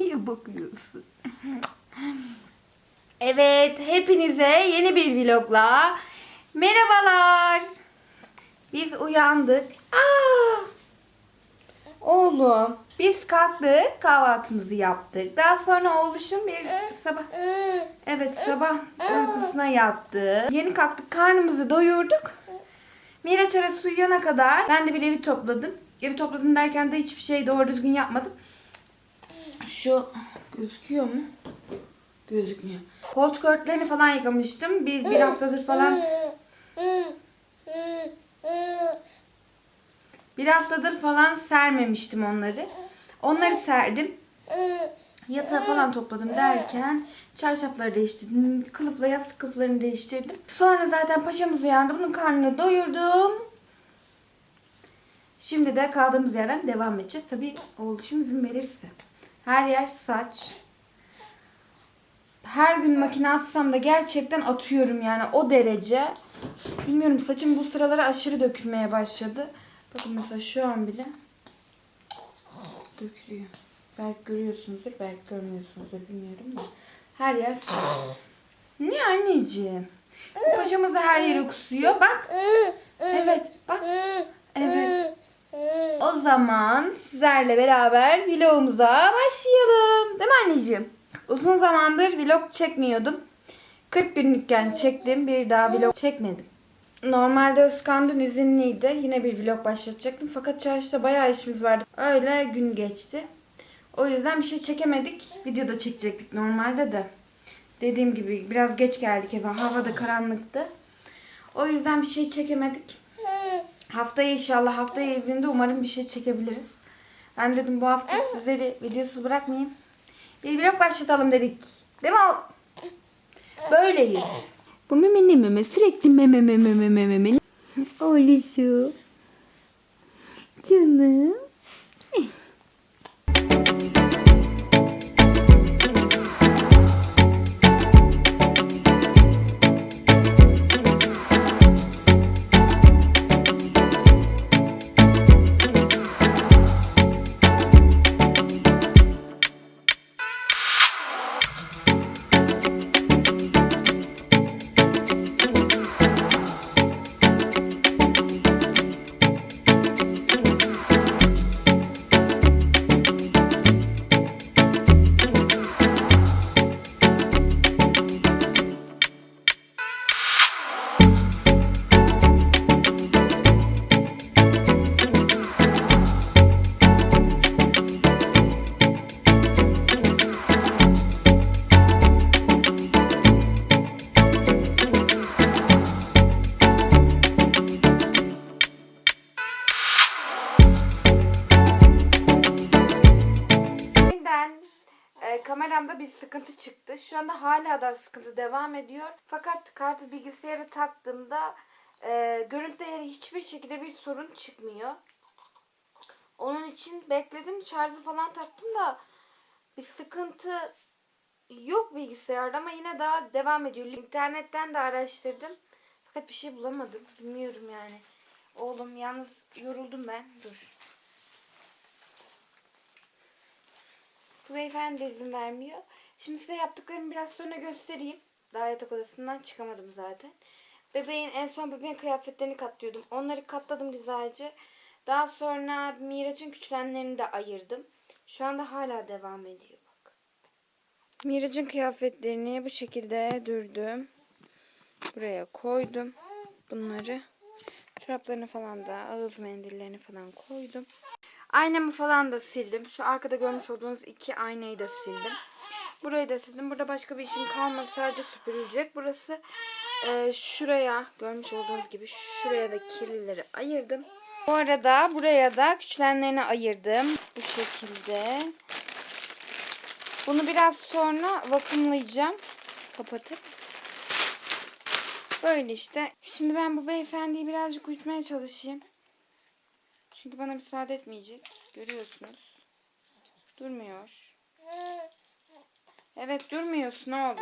Niye bakıyorsun? Evet, hepinize yeni bir vlogla merhabalar. Biz uyandık. Aa! Oğlum, biz kalktık, kahvaltımızı yaptık. Daha sonra oğluşum bir sabah Evet sabah uykusuna yattı. Yeni kalktık karnımızı doyurduk. Miraç arası uyuyana kadar ben de bir evi topladım. Evi topladım derken de hiçbir şey doğru düzgün yapmadım. Şu gözüküyor mu? Gözükmüyor. Koltuk örtülerini falan yıkamıştım. Bir, bir haftadır falan bir haftadır falan sermemiştim onları. Onları serdim. Yatağı falan topladım derken çarşafları değiştirdim. Kılıfla yastık kılıflarını değiştirdim. Sonra zaten paşamız uyandı. Bunun karnını doyurdum. Şimdi de kaldığımız yerden devam edeceğiz. Tabii oğluşum izin verirse. Her yer saç. Her gün makine atsam da gerçekten atıyorum yani o derece. Bilmiyorum saçım bu sıralara aşırı dökülmeye başladı. Bakın mesela şu an bile dökülüyor. Belki görüyorsunuzdur, belki görmüyorsunuzdur bilmiyorum da. Her yer saç. Ne anneciğim? Bu paşamız da her yere kusuyor. Bak. Evet, bak. Evet. O zaman sizlerle beraber vlogumuza başlayalım. Değil mi anneciğim? Uzun zamandır vlog çekmiyordum. 40 günlükken çektim. Bir daha vlog çekmedim. Normalde Özkan dün izinliydi. Yine bir vlog başlatacaktım. Fakat çarşıda bayağı işimiz vardı. Öyle gün geçti. O yüzden bir şey çekemedik. Video da çekecektik normalde de. Dediğim gibi biraz geç geldik eve. Hava da karanlıktı. O yüzden bir şey çekemedik. Haftaya inşallah haftaya izninde umarım bir şey çekebiliriz. Ben dedim bu hafta sizleri videosuz bırakmayayım. Bir vlog başlatalım dedik. Değil mi? Böyleyiz. Bu meme ne meme? Sürekli meme meme meme meme. Oğluşu. Canım. Çıktı. Şu anda hala da sıkıntı devam ediyor. Fakat kartı bilgisayara taktığımda e, görüntü değeri hiçbir şekilde bir sorun çıkmıyor. Onun için bekledim. Şarjı falan taktım da bir sıkıntı yok bilgisayarda ama yine daha devam ediyor. İnternetten de araştırdım. Fakat bir şey bulamadım. Bilmiyorum yani. Oğlum yalnız yoruldum ben. Dur. Bu beyefendi izin vermiyor. Şimdi size yaptıklarımı biraz sonra göstereyim. Daha yatak odasından çıkamadım zaten. Bebeğin en son bebeğin kıyafetlerini katlıyordum. Onları katladım güzelce. Daha sonra Miraç'ın küçülenlerini de ayırdım. Şu anda hala devam ediyor bak. Miraç'ın kıyafetlerini bu şekilde dürdüm. Buraya koydum. Bunları. Çoraplarını falan da ağız mendillerini falan koydum. Aynamı falan da sildim. Şu arkada görmüş olduğunuz iki aynayı da sildim. Burayı da sildim. Burada başka bir işim kalmadı. Sadece süpürülecek. Burası e, şuraya görmüş olduğunuz gibi şuraya da kirlileri ayırdım. Bu arada buraya da küçülenlerini ayırdım. Bu şekilde. Bunu biraz sonra vakumlayacağım. Kapatıp. Böyle işte. Şimdi ben bu beyefendiyi birazcık uyutmaya çalışayım. Çünkü bana müsaade etmeyecek. Görüyorsunuz. Durmuyor. Evet durmuyorsun oğlum.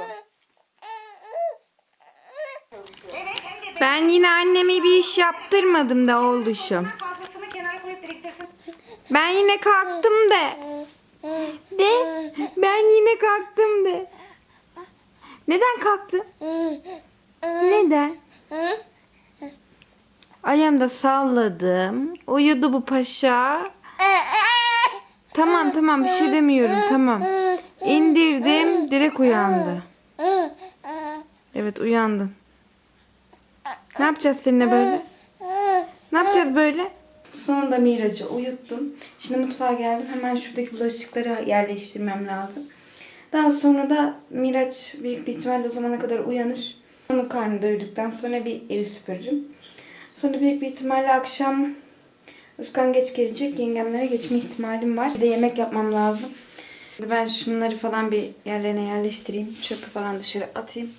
Ben yine anneme bir iş yaptırmadım da koyup biriktirsin. Ben yine kalktım de. De. Ben yine kalktım de. Neden kalktın? Neden? Ayağımda salladım. Uyudu bu paşa. Tamam tamam bir şey demiyorum tamam. İndirdim direkt uyandı. Evet uyandın. Ne yapacağız seninle böyle? Ne yapacağız böyle? Sonunda Miraç'ı uyuttum. Şimdi mutfağa geldim. Hemen şuradaki bulaşıkları yerleştirmem lazım. Daha sonra da Miraç büyük bir ihtimalle o zamana kadar uyanır. Onun karnını doyurduktan sonra bir evi süpürürüm. Sonra büyük bir ihtimalle akşam Özkan geç gelecek. Yengemlere geçme ihtimalim var. Bir de yemek yapmam lazım. Ben şunları falan bir yerlerine yerleştireyim. Çöpü falan dışarı atayım.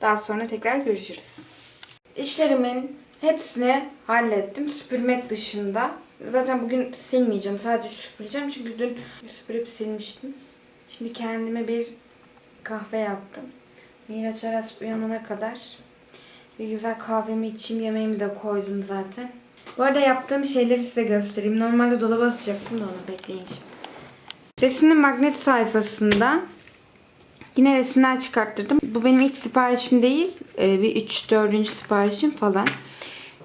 Daha sonra tekrar görüşürüz. İşlerimin hepsini hallettim. Süpürmek dışında. Zaten bugün silmeyeceğim. Sadece süpüreceğim. Çünkü dün süpürüp silmiştim. Şimdi kendime bir kahve yaptım. Miraç Aras uyanana kadar bir güzel kahvemi içeyim. Yemeğimi de koydum zaten. Bu arada yaptığım şeyleri size göstereyim. Normalde dolaba atacaktım da onu bekleyin şimdi. Resimli magnet sayfasında Yine resimler çıkarttırdım. Bu benim ilk siparişim değil. Ee, bir 3-4. siparişim falan.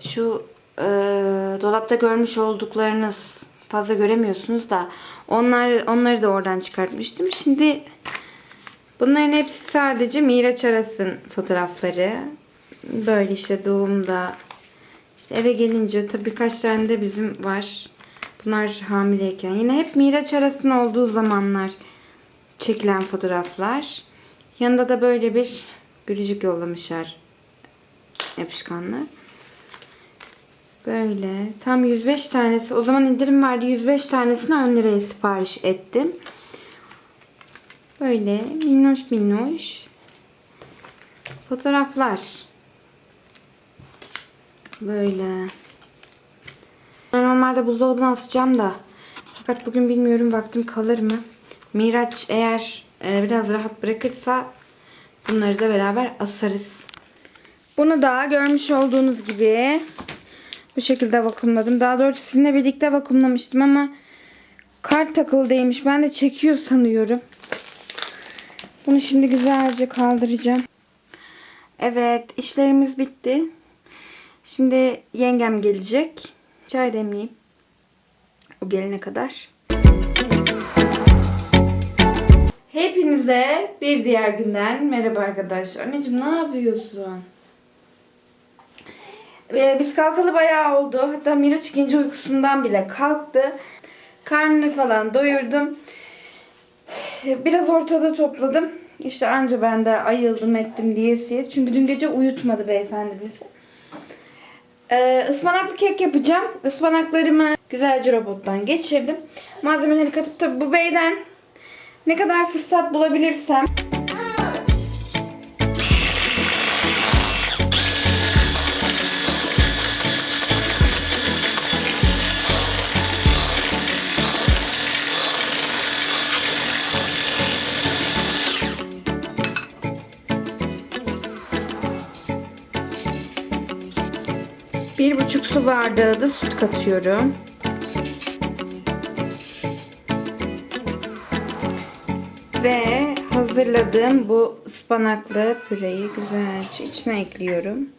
Şu e, dolapta görmüş olduklarınız fazla göremiyorsunuz da onlar onları da oradan çıkartmıştım. Şimdi bunların hepsi sadece Miraç Aras'ın fotoğrafları. Böyle işte doğumda işte eve gelince tabii birkaç tane de bizim var. Bunlar hamileyken. Yine hep Miraç Aras'ın olduğu zamanlar çekilen fotoğraflar. Yanında da böyle bir gülücük yollamışlar yapışkanlı. Böyle tam 105 tanesi. O zaman indirim vardı. 105 tanesini 10 liraya sipariş ettim. Böyle minnoş minnoş fotoğraflar. Böyle. Normalde buzdolabına asacağım da. Fakat bugün bilmiyorum vaktim kalır mı? Miraç eğer e, biraz rahat bırakırsa bunları da beraber asarız. Bunu da görmüş olduğunuz gibi bu şekilde vakumladım. Daha doğrusu sizinle birlikte vakumlamıştım ama kart takılı. Ben de çekiyor sanıyorum. Bunu şimdi güzelce kaldıracağım. Evet işlerimiz bitti. Şimdi yengem gelecek. Çay demleyeyim. O gelene kadar. Hepinize bir diğer günden merhaba arkadaşlar. Anneciğim ne yapıyorsun? Ee, biz kalkalı bayağı oldu. Hatta Miraç ikinci uykusundan bile kalktı. Karnını falan doyurdum. Biraz ortada topladım. İşte anca ben de ayıldım ettim diyesiye. Çünkü dün gece uyutmadı beyefendi bizi. Ee, ıspanaklı kek yapacağım. Ispanaklarımı güzelce robottan geçirdim. Malzemeleri katıp tabi bu beyden ne kadar fırsat bulabilirsem bir buçuk su bardağı da süt katıyorum. Ve hazırladığım bu ıspanaklı püreyi güzelce içine ekliyorum.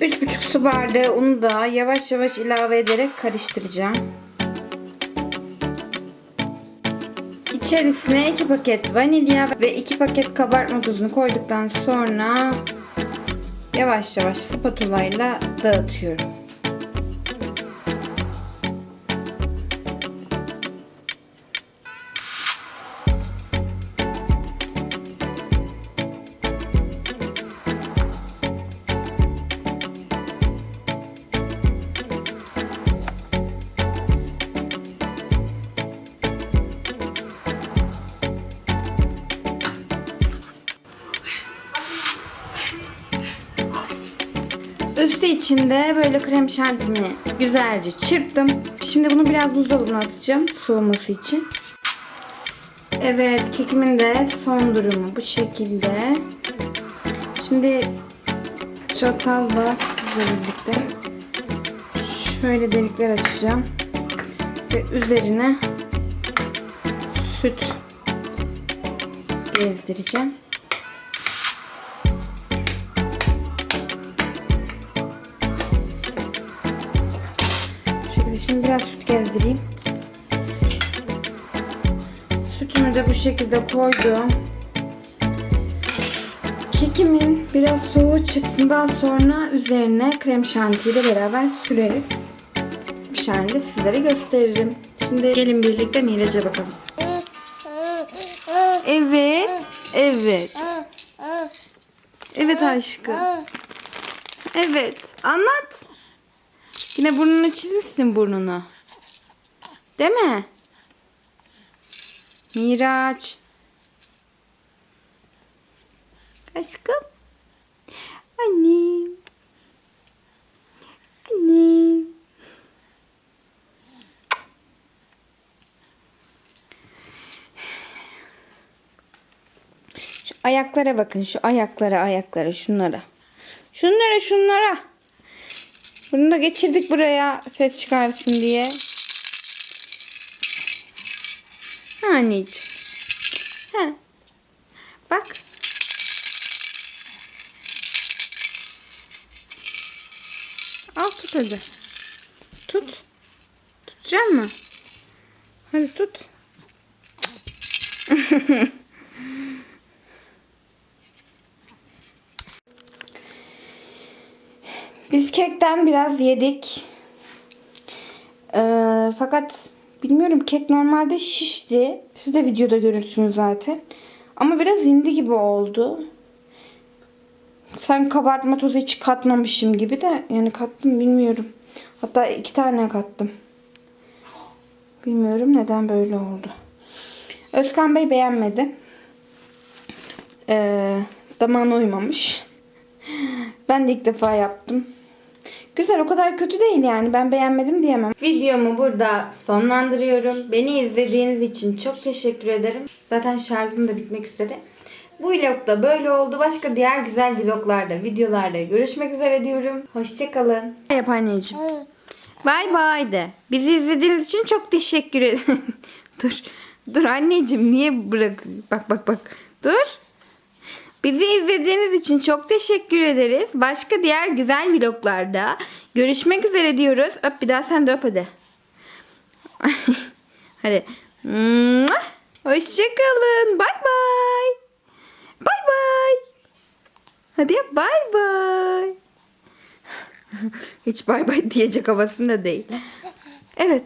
Üç buçuk su bardağı unu da yavaş yavaş ilave ederek karıştıracağım. İçerisine 2 paket vanilya ve 2 paket kabartma tuzunu koyduktan sonra yavaş yavaş spatula ile dağıtıyorum. İçinde böyle krem şantimi güzelce çırptım. Şimdi bunu biraz buzdolabına atacağım soğuması için. Evet kekimin de son durumu bu şekilde. Şimdi çatalla sizle birlikte şöyle delikler açacağım. Ve üzerine süt gezdireceğim. Şimdi biraz süt gezdireyim. Sütümü de bu şekilde koydum. Kekimin biraz soğuğu çıksın. Daha sonra üzerine krem şantiyle beraber süreriz. Pişen de sizlere gösteririm. Şimdi gelin birlikte Miraç'a bakalım. Evet. Evet. Evet aşkım. Evet. Anlat. Yine burnunu çizmişsin burnunu. Değil mi? Miraç. Aşkım. Annem. Annem. Şu ayaklara bakın. Şu ayaklara ayaklara şunlara. Şunlara şunlara. Bunu da geçirdik buraya ses çıkarsın diye. Ha anneciğim. Ha. Bak. Al tut hadi. Tut. Tutacak mı? Hadi tut. Biz kekten biraz yedik. Ee, fakat bilmiyorum kek normalde şişti. Siz de videoda görürsünüz zaten. Ama biraz indi gibi oldu. Sen kabartma tozu hiç katmamışım gibi de yani kattım bilmiyorum. Hatta iki tane kattım. Bilmiyorum neden böyle oldu. Özkan Bey beğenmedi. Ee, damağına uymamış. Ben de ilk defa yaptım. Güzel o kadar kötü değil yani. Ben beğenmedim diyemem. Videomu burada sonlandırıyorum. Beni izlediğiniz için çok teşekkür ederim. Zaten şarjım da bitmek üzere. Bu vlog da böyle oldu. Başka diğer güzel vloglarda, videolarda görüşmek üzere diyorum. Hoşçakalın. Yap anneciğim. Bay bay de. Bizi izlediğiniz için çok teşekkür ederim. dur. Dur anneciğim niye bırak? Bak bak bak. Dur. Bizi izlediğiniz için çok teşekkür ederiz. Başka diğer güzel vloglarda görüşmek üzere diyoruz. Öp bir daha sen de öp hadi. hadi. Hoşçakalın. Bay bay. Bay bay. Hadi yap bay bay. Hiç bay bay diyecek havasında değil. Evet.